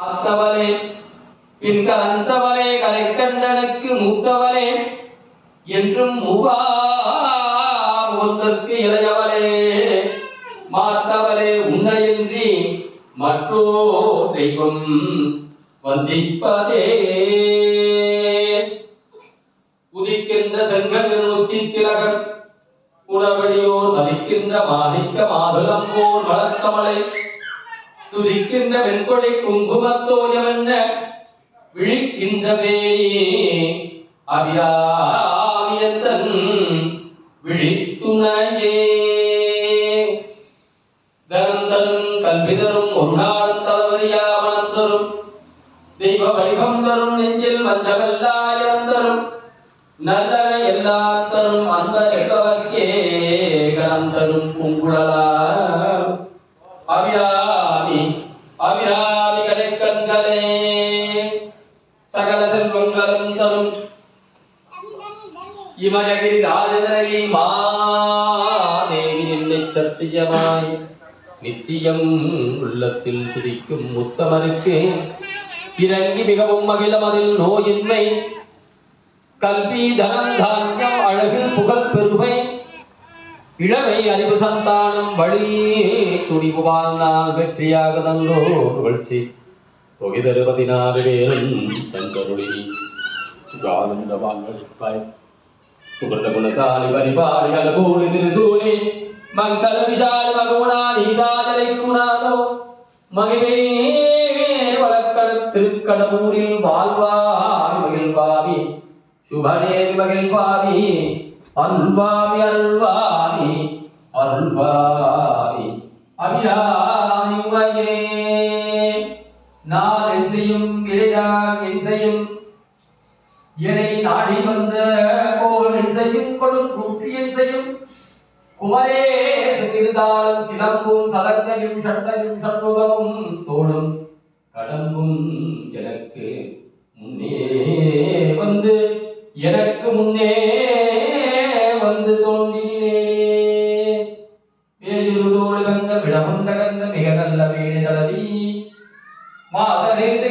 காத்தவளே பின் கலந்தவளே கலைக்கண்டனுக்கு மூத்தவளே என்றும் மூவார்வத்திற்கு இளையவளே. மாத்தவளே உன்னையின்றி மற்றோ தெய்வம் வந்திப்பதே. உதிக்கின்ற செங்கதிர் உச்சி திலகர் உணவடியோர் மதிக்கின்ற மாணிக்க மாதுளம் போல் வளர்த்தவளை. துதிக்கின்ற வெண்கொடை குங்குமத்தோயம் என்ன விழிக்கின்ற வேணி அபிராமியத்தன் விழித்துணையே தரம் தரும் கல்வி தரும் ஒரு நாளும் தளவரியா மனம் தரும் தெய்வ வடிவம் தரும் நெஞ்சில் மஞ்சகல்லாயம் தரும் நல்லவை எல்லாம் தரும் அந்த எல்லவர்க்கே கலம் தரும் பூங்குழலா சகல செல்வங்களும் தரும். இமயகிரி ராஜதரவி மாதேவி என்னை சத்தியமாய் நித்தியம் உள்ளத்தில் துதிக்கும் உத்தமருக்கு இறங்கி மிகவும் மகிழம் அதில் நோயின்மை. கல்வி தனம் தானியம் அழகு புகழ் பெருமை இளமை அறிவு சந்தானம் வழி துணிவு வாழ்நாள் வெற்றியாக நன்றோ புகழ்ச்சி தொகை பேரும் தந்தருளி சுகானந்த வாழ்வழிப்பாய் சுகந்த குணசாலி வரிபாடி அழகோடு திருசூலி. மங்கள விஷால மகுணா நீதாஜலை குணாதோ. மகிழே வழக்கட திருக்கடவுரில் வாழ்வாய் மகிழ்வாவி சுபனே மகிழ்வாவி அல்வாவி அருள்வாவி. அருள்வாவி. அபிராமி உமையே. நான் என் செய்யும் இறையான் என் செய்யும் என்னை நாடி வந்த போல் என் செய்யும் கொடும் கூற்றி என் செய்யும் குமரே இருந்தாலும் சிலம்பும் சலங்கையும் சட்டையும் சண்முகமும் தோடும் கடம்பும் எனக்கு முன்னே வந்து எனக்கு முன்னே வந்து தோன்றினே வேலுரு தோடு கந்த விடமுண்ட கந்த மிக நல்ல வேலை தளவி Mở ra!